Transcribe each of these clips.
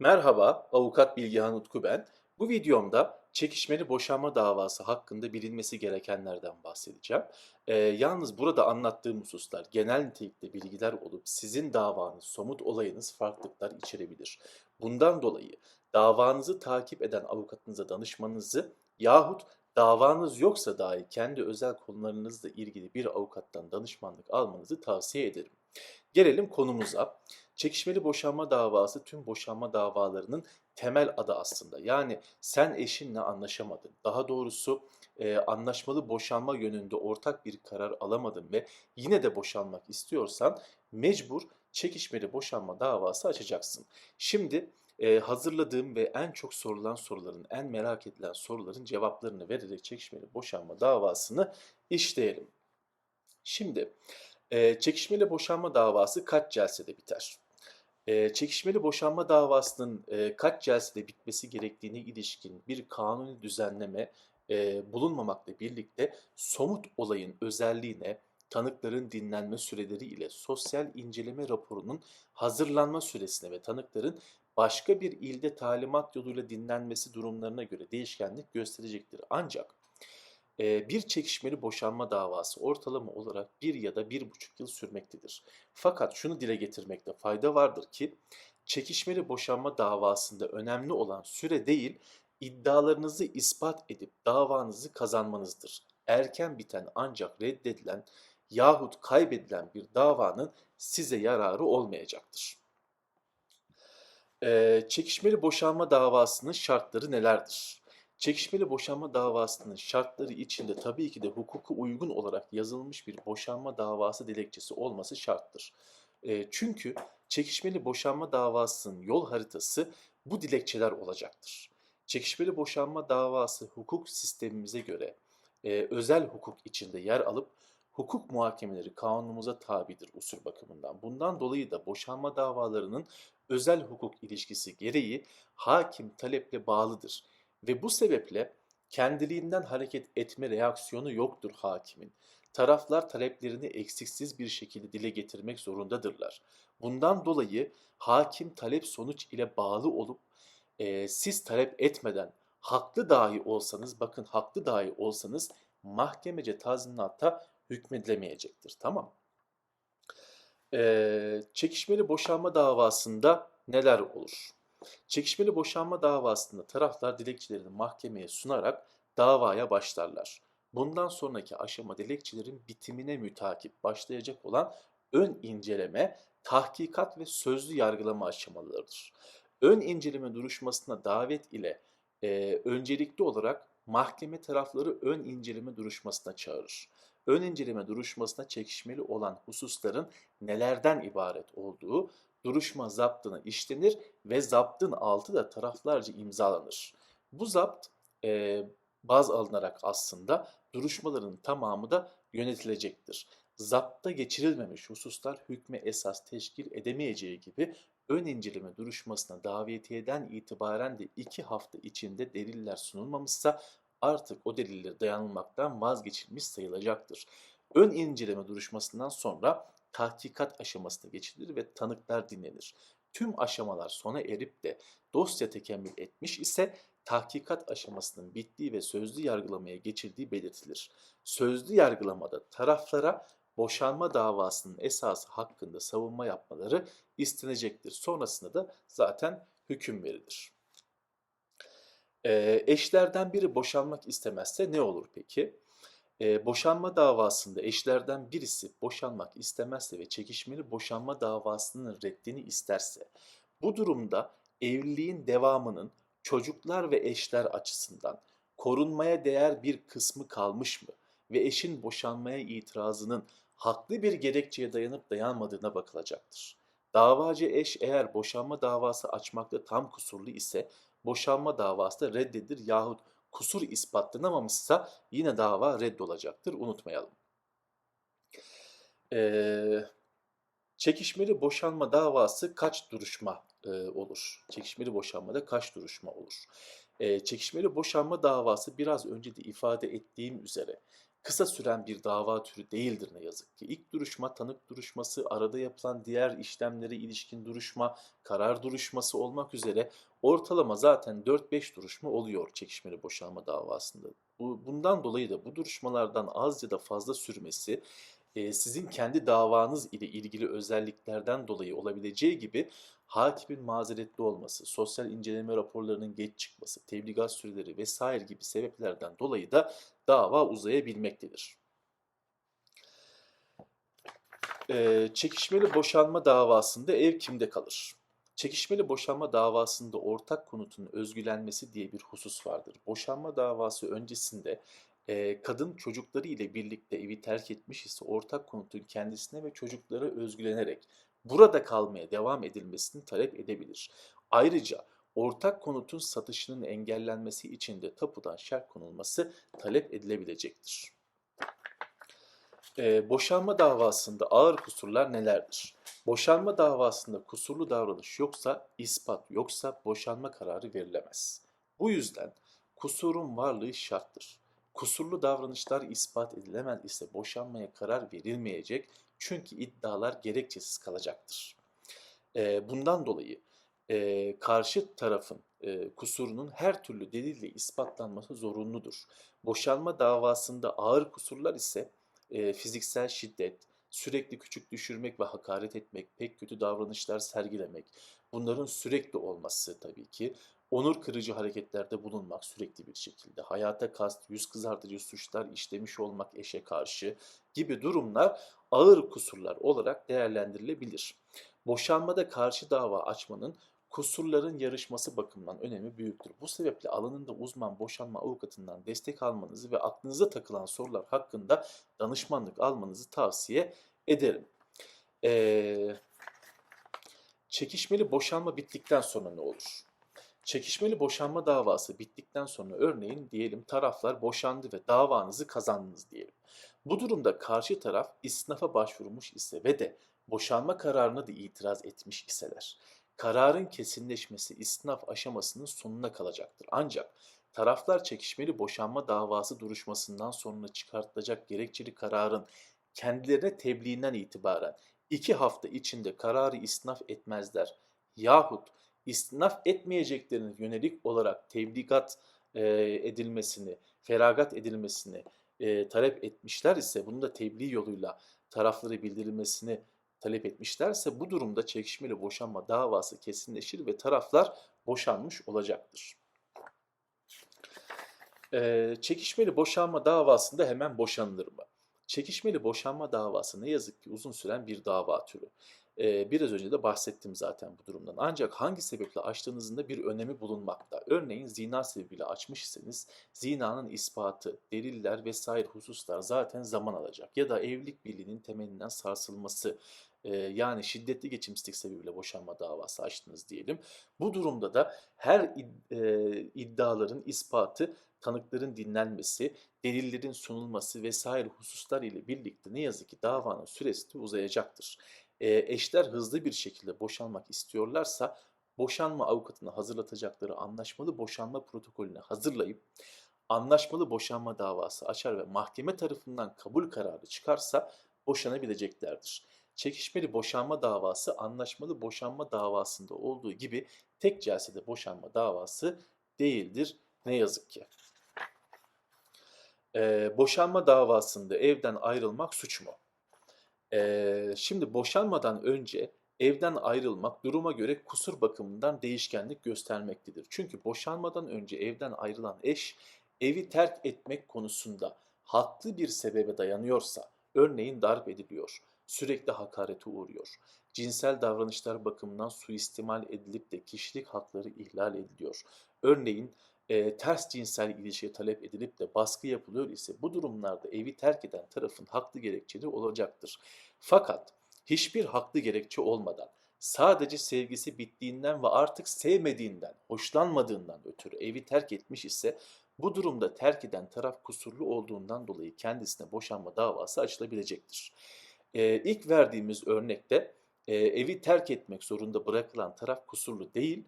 Merhaba, Avukat Bilgehan Utku ben. Bu videomda çekişmeli boşanma davası hakkında bilinmesi gerekenlerden bahsedeceğim. Ee, yalnız burada anlattığım hususlar genel nitelikte bilgiler olup sizin davanız, somut olayınız farklılıklar içerebilir. Bundan dolayı davanızı takip eden avukatınıza danışmanızı yahut davanız yoksa dahi kendi özel konularınızla ilgili bir avukattan danışmanlık almanızı tavsiye ederim. Gelelim konumuza. Çekişmeli boşanma davası tüm boşanma davalarının temel adı aslında. Yani sen eşinle anlaşamadın. Daha doğrusu e, anlaşmalı boşanma yönünde ortak bir karar alamadın ve yine de boşanmak istiyorsan mecbur çekişmeli boşanma davası açacaksın. Şimdi e, hazırladığım ve en çok sorulan soruların, en merak edilen soruların cevaplarını vererek çekişmeli boşanma davasını işleyelim. Şimdi e, çekişmeli boşanma davası kaç celsede biter? Çekişmeli boşanma davasının, eee, kaç celsede bitmesi gerektiğine ilişkin bir kanuni düzenleme, bulunmamakla birlikte somut olayın özelliğine, tanıkların dinlenme süreleri ile sosyal inceleme raporunun hazırlanma süresine ve tanıkların başka bir ilde talimat yoluyla dinlenmesi durumlarına göre değişkenlik gösterecektir. Ancak bir çekişmeli boşanma davası ortalama olarak bir ya da bir buçuk yıl sürmektedir. Fakat şunu dile getirmekte fayda vardır ki çekişmeli boşanma davasında önemli olan süre değil, iddialarınızı ispat edip davanızı kazanmanızdır. Erken biten ancak reddedilen yahut kaybedilen bir davanın size yararı olmayacaktır. Eee, çekişmeli boşanma davasının şartları nelerdir? Çekişmeli boşanma davasının şartları içinde tabii ki de hukuku uygun olarak yazılmış bir boşanma davası dilekçesi olması şarttır. Eee, çünkü çekişmeli boşanma davasının yol haritası bu dilekçeler olacaktır. Çekişmeli boşanma davası hukuk sistemimize göre eee, özel hukuk içinde yer alıp hukuk muhakemeleri kanunumuza tabidir usul bakımından. Bundan dolayı da boşanma davalarının özel hukuk ilişkisi gereği hakim taleple bağlıdır. Ve bu sebeple kendiliğinden hareket etme reaksiyonu yoktur hakimin. Taraflar taleplerini eksiksiz bir şekilde dile getirmek zorundadırlar. Bundan dolayı hakim talep sonuç ile bağlı olup e, siz talep etmeden haklı dahi olsanız, bakın haklı dahi olsanız mahkemece tazminata hükmedilemeyecektir. Tamam. E, çekişmeli boşanma davasında neler olur? Çekişmeli boşanma davasında taraflar dilekçelerini mahkemeye sunarak davaya başlarlar. Bundan sonraki aşama dilekçelerin bitimine mütakip başlayacak olan ön inceleme, tahkikat ve sözlü yargılama aşamalarıdır. Ön inceleme duruşmasına davet ile e, öncelikli olarak mahkeme tarafları ön inceleme duruşmasına çağırır. Ön inceleme duruşmasına çekişmeli olan hususların nelerden ibaret olduğu, duruşma zaptına işlenir ve zaptın altı da taraflarca imzalanır. Bu zapt e, baz alınarak aslında duruşmaların tamamı da yönetilecektir. Zapta geçirilmemiş hususlar hükme esas teşkil edemeyeceği gibi ön inceleme duruşmasına davetiyeden itibaren de iki hafta içinde deliller sunulmamışsa artık o deliller dayanılmaktan vazgeçilmiş sayılacaktır. Ön inceleme duruşmasından sonra tahkikat aşamasına geçilir ve tanıklar dinlenir. Tüm aşamalar sona erip de dosya tekemmül etmiş ise tahkikat aşamasının bittiği ve sözlü yargılamaya geçildiği belirtilir. Sözlü yargılamada taraflara boşanma davasının esası hakkında savunma yapmaları istenecektir. Sonrasında da zaten hüküm verilir. Ee, eşlerden biri boşanmak istemezse ne olur peki? Ee, boşanma davasında eşlerden birisi boşanmak istemezse ve çekişmeli boşanma davasının reddini isterse, bu durumda evliliğin devamının çocuklar ve eşler açısından korunmaya değer bir kısmı kalmış mı ve eşin boşanmaya itirazının haklı bir gerekçeye dayanıp dayanmadığına bakılacaktır. Davacı eş eğer boşanma davası açmakta tam kusurlu ise boşanma davası da reddedilir yahut kusur ispatlanamamışsa yine dava reddolacaktır. Unutmayalım. Ee, çekişmeli boşanma davası kaç duruşma e, olur? Çekişmeli boşanmada kaç duruşma olur? Ee, çekişmeli boşanma davası biraz önce de ifade ettiğim üzere kısa süren bir dava türü değildir ne yazık ki. İlk duruşma, tanık duruşması, arada yapılan diğer işlemlere ilişkin duruşma, karar duruşması olmak üzere ortalama zaten 4-5 duruşma oluyor çekişmeli boşanma davasında. Bu, bundan dolayı da bu duruşmalardan az ya da fazla sürmesi e, sizin kendi davanız ile ilgili özelliklerden dolayı olabileceği gibi hakimin mazeretli olması, sosyal inceleme raporlarının geç çıkması, tebligat süreleri vesaire gibi sebeplerden dolayı da dava uzayabilmektedir. Ee, çekişmeli boşanma davasında ev kimde kalır? Çekişmeli boşanma davasında ortak konutun özgülenmesi diye bir husus vardır. Boşanma davası öncesinde e, kadın çocukları ile birlikte evi terk etmiş ise ortak konutun kendisine ve çocuklara özgülenerek burada kalmaya devam edilmesini talep edebilir. Ayrıca ortak konutun satışının engellenmesi için de tapudan şerh konulması talep edilebilecektir. Ee, boşanma davasında ağır kusurlar nelerdir? Boşanma davasında kusurlu davranış yoksa, ispat yoksa boşanma kararı verilemez. Bu yüzden kusurun varlığı şarttır. Kusurlu davranışlar ispat edilemez ise boşanmaya karar verilmeyecek çünkü iddialar gerekçesiz kalacaktır. Ee, bundan dolayı e, karşı tarafın e, kusurunun her türlü delille ispatlanması zorunludur. Boşanma davasında ağır kusurlar ise e, fiziksel şiddet, sürekli küçük düşürmek ve hakaret etmek, pek kötü davranışlar sergilemek, bunların sürekli olması tabii ki, onur kırıcı hareketlerde bulunmak sürekli bir şekilde, hayata kast, yüz kızartıcı suçlar işlemiş olmak eşe karşı gibi durumlar ağır kusurlar olarak değerlendirilebilir. Boşanmada karşı dava açmanın kusurların yarışması bakımından önemi büyüktür. Bu sebeple alanında uzman boşanma avukatından destek almanızı ve aklınıza takılan sorular hakkında danışmanlık almanızı tavsiye ederim. Ee, çekişmeli boşanma bittikten sonra ne olur? Çekişmeli boşanma davası bittikten sonra örneğin diyelim taraflar boşandı ve davanızı kazandınız diyelim. Bu durumda karşı taraf isnafa başvurmuş ise ve de boşanma kararına da itiraz etmiş iseler, kararın kesinleşmesi istinaf aşamasının sonuna kalacaktır. Ancak taraflar çekişmeli boşanma davası duruşmasından sonra çıkartılacak gerekçeli kararın kendilerine tebliğinden itibaren iki hafta içinde kararı istinaf etmezler yahut istinaf etmeyeceklerine yönelik olarak tebligat e, edilmesini, feragat edilmesini e, talep etmişler ise bunu da tebliğ yoluyla tarafları bildirilmesini talep etmişlerse bu durumda çekişmeli boşanma davası kesinleşir ve taraflar boşanmış olacaktır. Ee, çekişmeli boşanma davasında hemen boşanılır mı? Çekişmeli boşanma davası ne yazık ki uzun süren bir dava türü. Ee, biraz önce de bahsettim zaten bu durumdan. Ancak hangi sebeple açtığınızın da bir önemi bulunmakta. Örneğin zina sebebiyle açmışsanız zinanın ispatı, deliller vesaire hususlar zaten zaman alacak. Ya da evlilik birliğinin temelinden sarsılması, yani şiddetli geçimsizlik sebebiyle boşanma davası açtınız diyelim. Bu durumda da her iddiaların ispatı, tanıkların dinlenmesi, delillerin sunulması vesaire hususlar ile birlikte ne yazık ki davanın süresi de uzayacaktır e, eşler hızlı bir şekilde boşanmak istiyorlarsa boşanma avukatına hazırlatacakları anlaşmalı boşanma protokolünü hazırlayıp anlaşmalı boşanma davası açar ve mahkeme tarafından kabul kararı çıkarsa boşanabileceklerdir. Çekişmeli boşanma davası anlaşmalı boşanma davasında olduğu gibi tek celsede boşanma davası değildir ne yazık ki. Ee, boşanma davasında evden ayrılmak suç mu? Eee, şimdi boşanmadan önce evden ayrılmak duruma göre kusur bakımından değişkenlik göstermektedir. Çünkü boşanmadan önce evden ayrılan eş evi terk etmek konusunda haklı bir sebebe dayanıyorsa, örneğin darp ediliyor, sürekli hakarete uğruyor, cinsel davranışlar bakımından suistimal edilip de kişilik hakları ihlal ediliyor. Örneğin e, ters cinsel ilişkiye talep edilip de baskı yapılıyor ise bu durumlarda evi terk eden tarafın haklı gerekçeli olacaktır. Fakat hiçbir haklı gerekçe olmadan sadece sevgisi bittiğinden ve artık sevmediğinden, hoşlanmadığından ötürü evi terk etmiş ise bu durumda terk eden taraf kusurlu olduğundan dolayı kendisine boşanma davası açılabilecektir. Ee, ilk verdiğimiz örnekte e, evi terk etmek zorunda bırakılan taraf kusurlu değil,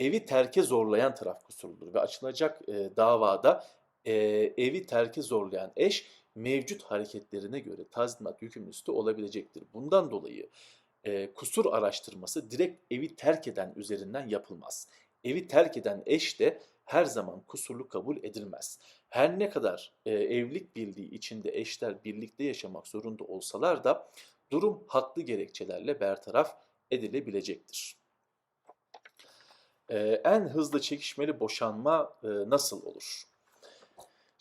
evi terke zorlayan taraf kusurludur ve açılacak e, davada e, evi terke zorlayan eş mevcut hareketlerine göre tazminat yükümlüsü olabilecektir. Bundan dolayı e, kusur araştırması direkt evi terk eden üzerinden yapılmaz. Evi terk eden eş de her zaman kusurlu kabul edilmez. Her ne kadar e, evlilik birliği içinde eşler birlikte yaşamak zorunda olsalar da durum haklı gerekçelerle bertaraf edilebilecektir. En hızlı çekişmeli boşanma nasıl olur?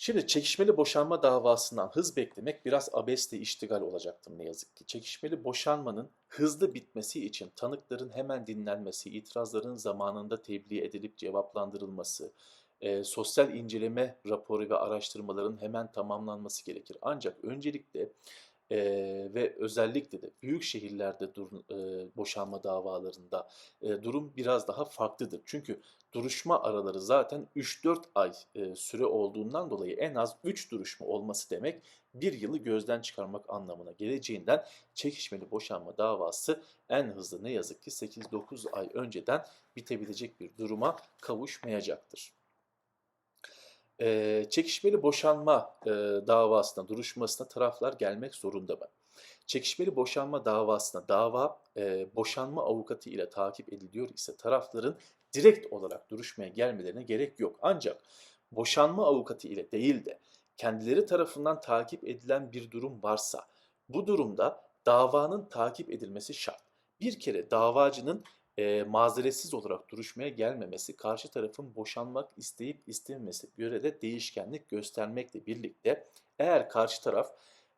Şimdi çekişmeli boşanma davasından hız beklemek biraz abesle iştigal olacaktır ne yazık ki. Çekişmeli boşanmanın hızlı bitmesi için tanıkların hemen dinlenmesi, itirazların zamanında tebliğ edilip cevaplandırılması, e, sosyal inceleme raporu ve araştırmaların hemen tamamlanması gerekir. Ancak öncelikle e, ve özellikle de büyük şehirlerde dur, e, boşanma davalarında e, durum biraz daha farklıdır. Çünkü duruşma araları zaten 3-4 ay e, süre olduğundan dolayı en az 3 duruşma olması demek bir yılı gözden çıkarmak anlamına geleceğinden çekişmeli boşanma davası en hızlı ne yazık ki 8-9 ay önceden bitebilecek bir duruma kavuşmayacaktır. Ee, çekişmeli boşanma e, davasına, duruşmasına taraflar gelmek zorunda mı? Çekişmeli boşanma davasına dava e, boşanma avukatı ile takip ediliyor ise tarafların direkt olarak duruşmaya gelmelerine gerek yok. Ancak boşanma avukatı ile değil de kendileri tarafından takip edilen bir durum varsa bu durumda davanın takip edilmesi şart. Bir kere davacının e, mazeretsiz olarak duruşmaya gelmemesi, karşı tarafın boşanmak isteyip istememesi göre de değişkenlik göstermekle birlikte eğer karşı taraf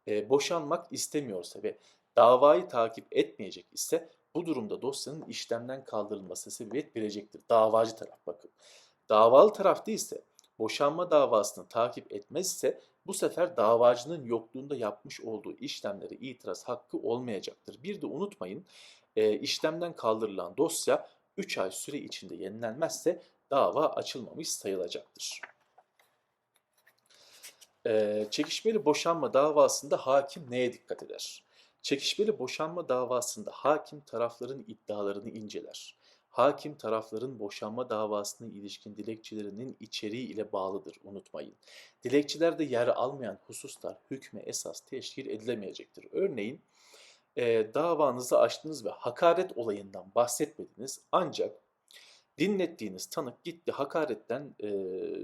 e, boşanmak istemiyorsa ve davayı takip etmeyecek ise bu durumda dosyanın işlemden kaldırılması sebebiyet verecektir. Davacı taraf bakın. Davalı taraf değilse boşanma davasını takip etmezse bu sefer davacının yokluğunda yapmış olduğu işlemlere itiraz hakkı olmayacaktır. Bir de unutmayın e, işlemden kaldırılan dosya 3 ay süre içinde yenilenmezse dava açılmamış sayılacaktır. E, çekişmeli boşanma davasında hakim neye dikkat eder? Çekişmeli boşanma davasında hakim tarafların iddialarını inceler. Hakim tarafların boşanma davasına ilişkin dilekçelerinin içeriği ile bağlıdır unutmayın. Dilekçelerde yer almayan hususlar hükme esas teşkil edilemeyecektir. Örneğin e, davanızı açtınız ve hakaret olayından bahsetmediniz ancak dinlettiğiniz tanık gitti hakaretten e,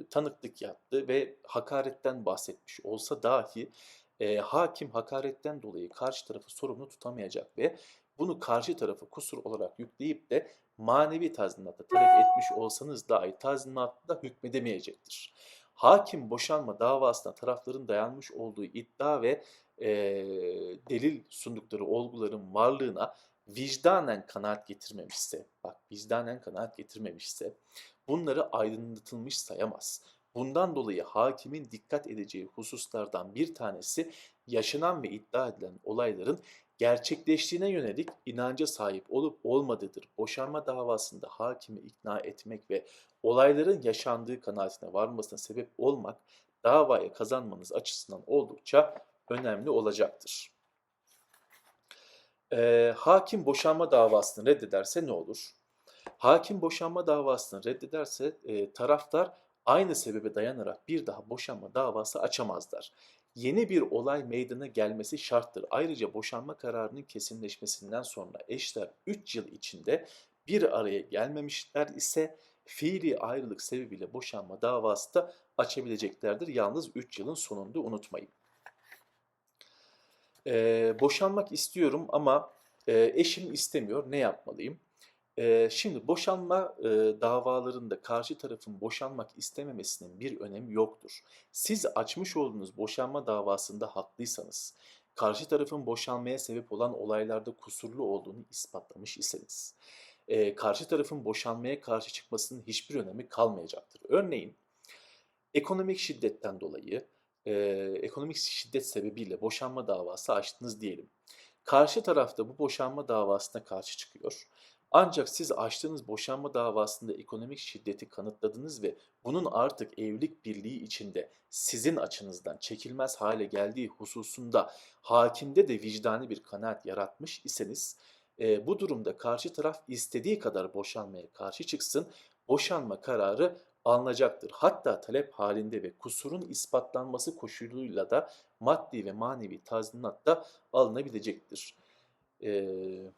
tanıklık yaptı ve hakaretten bahsetmiş olsa dahi e, hakim hakaretten dolayı karşı tarafı sorumlu tutamayacak ve bunu karşı tarafı kusur olarak yükleyip de manevi tazminatta talep etmiş olsanız dahi tazminatta hükmedemeyecektir. Hakim boşanma davasına tarafların dayanmış olduğu iddia ve e, delil sundukları olguların varlığına vicdanen kanaat getirmemişse, bak vicdanen kanaat getirmemişse bunları aydınlatılmış sayamaz. Bundan dolayı hakimin dikkat edeceği hususlardan bir tanesi yaşanan ve iddia edilen olayların gerçekleştiğine yönelik inanca sahip olup olmadığıdır. Boşanma davasında hakimi ikna etmek ve olayların yaşandığı kanaatine varmasına sebep olmak davayı kazanmanız açısından oldukça önemli olacaktır. Ee, hakim boşanma davasını reddederse ne olur? Hakim boşanma davasını reddederse e, taraftar aynı sebebe dayanarak bir daha boşanma davası açamazlar. Yeni bir olay meydana gelmesi şarttır. Ayrıca boşanma kararının kesinleşmesinden sonra eşler 3 yıl içinde bir araya gelmemişler ise fiili ayrılık sebebiyle boşanma davası da açabileceklerdir. Yalnız 3 yılın sonunda unutmayın. Ee, boşanmak istiyorum ama e, eşim istemiyor. Ne yapmalıyım? Ee, şimdi boşanma e, davalarında karşı tarafın boşanmak istememesinin bir önemi yoktur. Siz açmış olduğunuz boşanma davasında haklıysanız, karşı tarafın boşanmaya sebep olan olaylarda kusurlu olduğunu ispatlamış iseniz, e, karşı tarafın boşanmaya karşı çıkmasının hiçbir önemi kalmayacaktır. Örneğin ekonomik şiddetten dolayı, e, ekonomik şiddet sebebiyle boşanma davası açtınız diyelim. Karşı tarafta bu boşanma davasına karşı çıkıyor. Ancak siz açtığınız boşanma davasında ekonomik şiddeti kanıtladınız ve bunun artık evlilik birliği içinde sizin açınızdan çekilmez hale geldiği hususunda hakimde de vicdani bir kanaat yaratmış iseniz e, bu durumda karşı taraf istediği kadar boşanmaya karşı çıksın boşanma kararı alınacaktır. Hatta talep halinde ve kusurun ispatlanması koşuluyla da maddi ve manevi tazminat da alınabilecektir. Ee,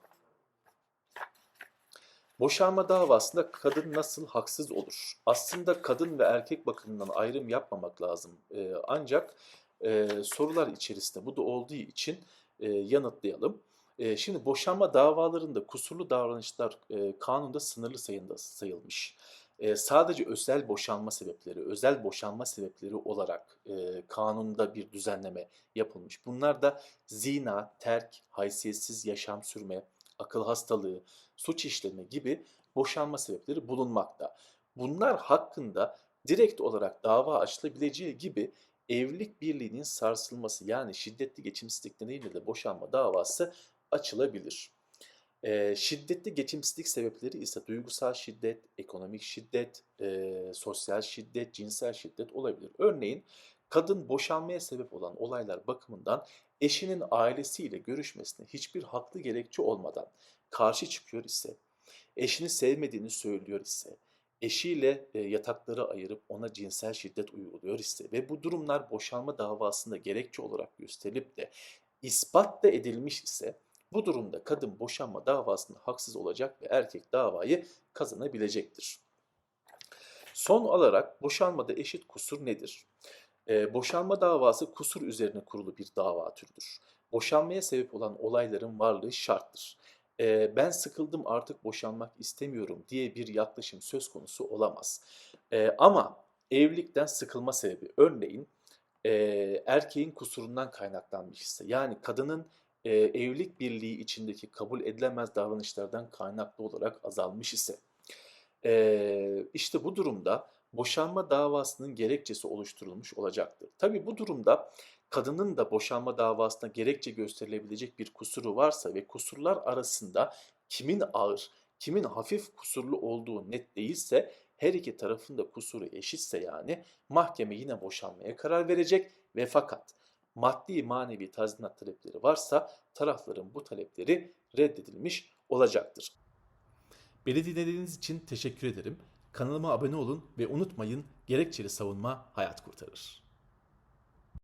Boşanma davasında kadın nasıl haksız olur? Aslında kadın ve erkek bakımından ayrım yapmamak lazım. Ee, ancak e, sorular içerisinde bu da olduğu için e, yanıtlayalım. E, şimdi boşanma davalarında kusurlu davranışlar e, kanunda sınırlı sayında sayılmış. E, sadece özel boşanma sebepleri, özel boşanma sebepleri olarak e, kanunda bir düzenleme yapılmış. Bunlar da zina, terk, haysiyetsiz yaşam sürme, akıl hastalığı, suç işleme gibi boşanma sebepleri bulunmakta. Bunlar hakkında direkt olarak dava açılabileceği gibi evlilik birliğinin sarsılması yani şiddetli geçimsizlik nedeniyle de boşanma davası açılabilir. Ee, şiddetli geçimsizlik sebepleri ise duygusal şiddet, ekonomik şiddet, e, sosyal şiddet, cinsel şiddet olabilir. Örneğin kadın boşanmaya sebep olan olaylar bakımından eşinin ailesiyle görüşmesine hiçbir haklı gerekçe olmadan karşı çıkıyor ise, eşini sevmediğini söylüyor ise, eşiyle e, yatakları ayırıp ona cinsel şiddet uyguluyor ise ve bu durumlar boşanma davasında gerekçe olarak gösterilip de ispat da edilmiş ise bu durumda kadın boşanma davasında haksız olacak ve erkek davayı kazanabilecektir. Son olarak boşanmada eşit kusur nedir? Boşanma davası kusur üzerine kurulu bir dava türüdür. Boşanmaya sebep olan olayların varlığı şarttır. Ben sıkıldım artık boşanmak istemiyorum diye bir yaklaşım söz konusu olamaz. Ama evlilikten sıkılma sebebi örneğin erkeğin kusurundan kaynaklanmış ise yani kadının evlilik birliği içindeki kabul edilemez davranışlardan kaynaklı olarak azalmış ise işte bu durumda boşanma davasının gerekçesi oluşturulmuş olacaktır. Tabii bu durumda kadının da boşanma davasına gerekçe gösterilebilecek bir kusuru varsa ve kusurlar arasında kimin ağır, kimin hafif kusurlu olduğu net değilse her iki tarafın da kusuru eşitse yani mahkeme yine boşanmaya karar verecek ve fakat maddi manevi tazminat talepleri varsa tarafların bu talepleri reddedilmiş olacaktır. Beni dinlediğiniz için teşekkür ederim. Kanalıma abone olun ve unutmayın gerekçeli savunma hayat kurtarır.